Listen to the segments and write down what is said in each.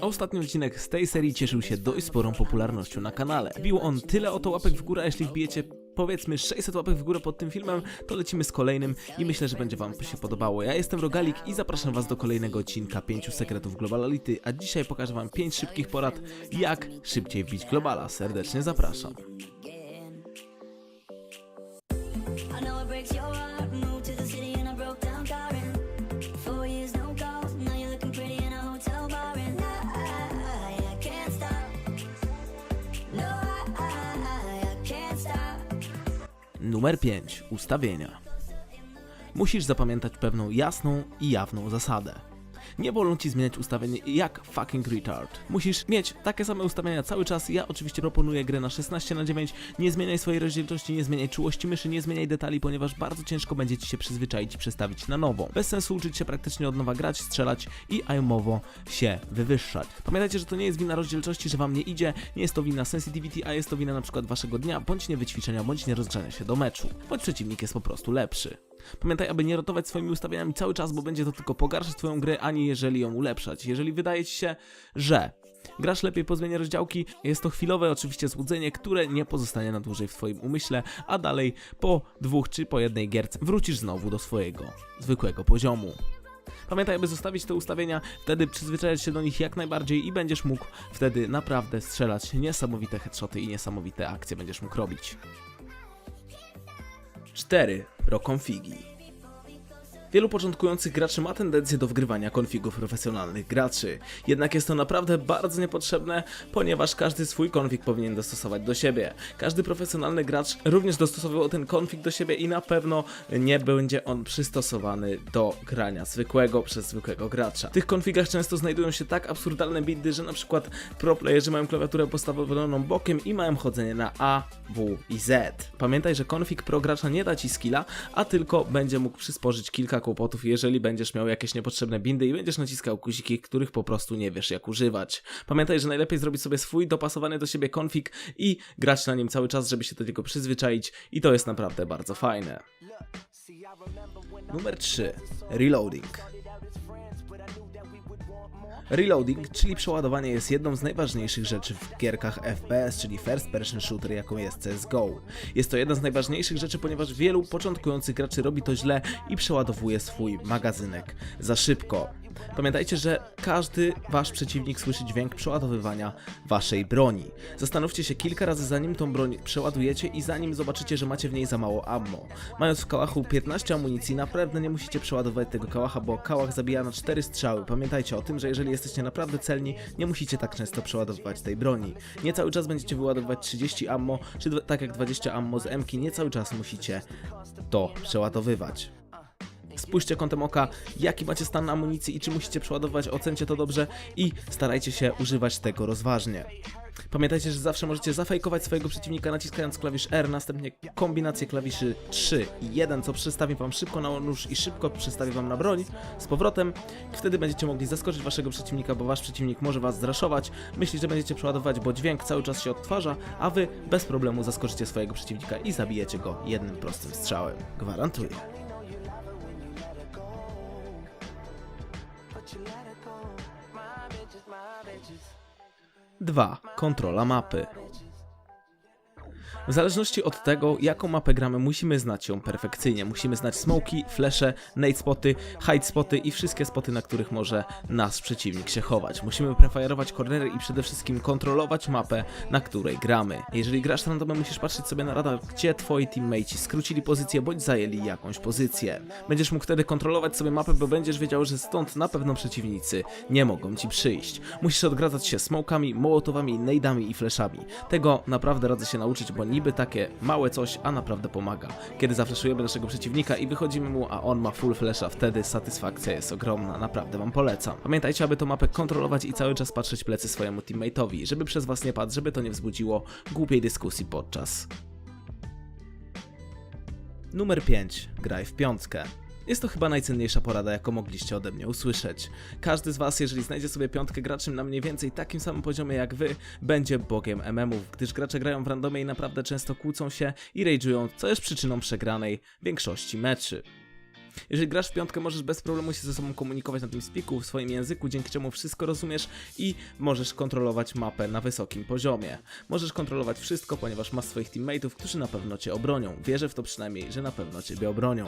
Ostatni odcinek z tej serii cieszył się dość sporą popularnością na kanale. Bił on tyle oto łapek w górę, jeśli wbijecie powiedzmy 600 łapek w górę pod tym filmem, to lecimy z kolejnym i myślę, że będzie wam się podobało. Ja jestem Rogalik i zapraszam was do kolejnego odcinka 5 sekretów Globality, a dzisiaj pokażę wam 5 szybkich porad, jak szybciej wbić Globala. Serdecznie zapraszam. I know it breaks your heart. Moved Numer 5. Ustawienia. Musisz zapamiętać pewną jasną i jawną zasadę. Nie wolno ci zmieniać ustawień jak fucking retard. Musisz mieć takie same ustawienia cały czas. Ja oczywiście proponuję grę na 16 na 9. Nie zmieniaj swojej rozdzielczości, nie zmieniaj czułości myszy, nie zmieniaj detali, ponieważ bardzo ciężko będzie ci się przyzwyczaić i przestawić na nową. Bez sensu uczyć się praktycznie od nowa grać, strzelać i aimowo się wywyższać. Pamiętajcie, że to nie jest wina rozdzielczości, że wam nie idzie, nie jest to wina sensitivity, a jest to wina na przykład waszego dnia, bądź nie wyćwiczenia, bądź nie rozgrzania się do meczu, bądź przeciwnik jest po prostu lepszy. Pamiętaj, aby nie rotować swoimi ustawieniami cały czas, bo będzie to tylko pogarszać twoją grę, ani jeżeli ją ulepszać. Jeżeli wydaje ci się, że grasz lepiej po zmianie rozdziałki, jest to chwilowe oczywiście złudzenie, które nie pozostanie na dłużej w twoim umyśle, a dalej po dwóch czy po jednej gierce wrócisz znowu do swojego zwykłego poziomu. Pamiętaj, aby zostawić te ustawienia, wtedy przyzwyczajać się do nich jak najbardziej i będziesz mógł wtedy naprawdę strzelać niesamowite headshoty i niesamowite akcje będziesz mógł robić. 4. Rokonfigi. Wielu początkujących graczy ma tendencję do wgrywania konfigów profesjonalnych graczy. Jednak jest to naprawdę bardzo niepotrzebne, ponieważ każdy swój konfig powinien dostosować do siebie. Każdy profesjonalny gracz również dostosował ten konfig do siebie i na pewno nie będzie on przystosowany do grania zwykłego przez zwykłego gracza. W tych konfigach często znajdują się tak absurdalne bidy, że na przykład pro playerzy mają klawiaturę postawioną bokiem i mają chodzenie na A, W i Z. Pamiętaj, że konfig pro gracza nie da ci skilla, a tylko będzie mógł przysporzyć kilka kłopotów, jeżeli będziesz miał jakieś niepotrzebne bindy i będziesz naciskał guziki, których po prostu nie wiesz jak używać. Pamiętaj, że najlepiej zrobić sobie swój dopasowany do siebie konfig i grać na nim cały czas, żeby się do niego przyzwyczaić i to jest naprawdę bardzo fajne. Numer 3. Reloading. Reloading, czyli przeładowanie jest jedną z najważniejszych rzeczy w gierkach FPS, czyli First Person Shooter, jaką jest CSGO. Jest to jedna z najważniejszych rzeczy, ponieważ wielu początkujących graczy robi to źle i przeładowuje swój magazynek za szybko. Pamiętajcie, że każdy wasz przeciwnik słyszy dźwięk przeładowywania waszej broni. Zastanówcie się kilka razy zanim tą broń przeładujecie i zanim zobaczycie, że macie w niej za mało ammo. Mając w kałachu 15 amunicji, naprawdę nie musicie przeładować tego kałacha, bo kałach zabija na 4 strzały. Pamiętajcie o tym, że jeżeli jesteście naprawdę celni, nie musicie tak często przeładowywać tej broni. Nie cały czas będziecie wyładowywać 30 ammo, czy tak jak 20 ammo z M-ki, nie cały czas musicie to przeładowywać. Spójrzcie kątem oka, jaki macie stan amunicji i czy musicie przeładować, ocencie to dobrze i starajcie się używać tego rozważnie. Pamiętajcie, że zawsze możecie zafejkować swojego przeciwnika naciskając klawisz R, następnie kombinację klawiszy 3 i 1, co przystawi wam szybko na nóż i szybko przystawi wam na broń z powrotem. Wtedy będziecie mogli zaskoczyć waszego przeciwnika, bo wasz przeciwnik może was zraszować, myśli, że będziecie przeładować, bo dźwięk cały czas się odtwarza, a wy bez problemu zaskoczycie swojego przeciwnika i zabijecie go jednym prostym strzałem. Gwarantuję. 2. Kontrola mapy. W zależności od tego, jaką mapę gramy, musimy znać ją perfekcyjnie. Musimy znać smoki, flesze, nade spoty, hide spoty i wszystkie spoty, na których może nas przeciwnik się chować. Musimy prefire'ować cornery i przede wszystkim kontrolować mapę, na której gramy. Jeżeli grasz randomem, musisz patrzeć sobie na radar, gdzie twoi teammates skrócili pozycję bądź zajęli jakąś pozycję. Będziesz mógł wtedy kontrolować sobie mapę, bo będziesz wiedział, że stąd na pewno przeciwnicy nie mogą ci przyjść. Musisz odgradzać się smokami, mołotowami, nade'ami i fleszami. Tego naprawdę radzę się nauczyć, bo niby takie małe coś, a naprawdę pomaga. Kiedy zafleszujemy naszego przeciwnika i wychodzimy mu, a on ma full flasha, wtedy satysfakcja jest ogromna, naprawdę wam polecam. Pamiętajcie, aby tą mapę kontrolować i cały czas patrzeć plecy swojemu teammate'owi, żeby przez was nie padł, żeby to nie wzbudziło głupiej dyskusji podczas. Numer 5. Graj w piątkę. Jest to chyba najcenniejsza porada, jaką mogliście ode mnie usłyszeć. Każdy z Was, jeżeli znajdzie sobie piątkę graczy na mniej więcej takim samym poziomie jak Wy, będzie bogiem MM-ów, gdyż gracze grają w randomie i naprawdę często kłócą się i rage'ują, co jest przyczyną przegranej większości meczy. Jeżeli grasz w piątkę, możesz bez problemu się ze sobą komunikować na tym spiku w swoim języku, dzięki czemu wszystko rozumiesz i możesz kontrolować mapę na wysokim poziomie. Możesz kontrolować wszystko, ponieważ masz swoich teammateów, którzy na pewno cię obronią. Wierzę w to przynajmniej, że na pewno ciebie obronią.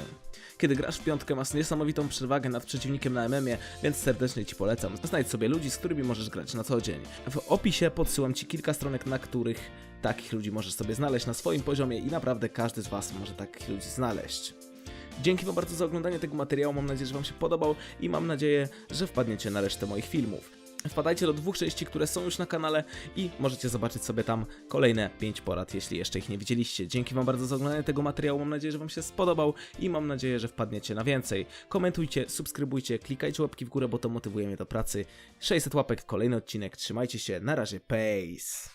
Kiedy grasz w piątkę, masz niesamowitą przewagę nad przeciwnikiem na MM-ie, więc serdecznie ci polecam. Znajdź sobie ludzi, z którymi możesz grać na co dzień. W opisie podsyłam ci kilka stronek, na których takich ludzi możesz sobie znaleźć na swoim poziomie i naprawdę każdy z was może takich ludzi znaleźć. Dzięki Wam bardzo za oglądanie tego materiału, mam nadzieję, że Wam się podobał i mam nadzieję, że wpadniecie na resztę moich filmów. Wpadajcie do dwóch części, które są już na kanale i możecie zobaczyć sobie tam kolejne 5 porad, jeśli jeszcze ich nie widzieliście. Dzięki Wam bardzo za oglądanie tego materiału, mam nadzieję, że Wam się spodobał i mam nadzieję, że wpadniecie na więcej. Komentujcie, subskrybujcie, klikajcie łapki w górę, bo to motywuje mnie do pracy. 600 łapek, kolejny odcinek, trzymajcie się, na razie, peace!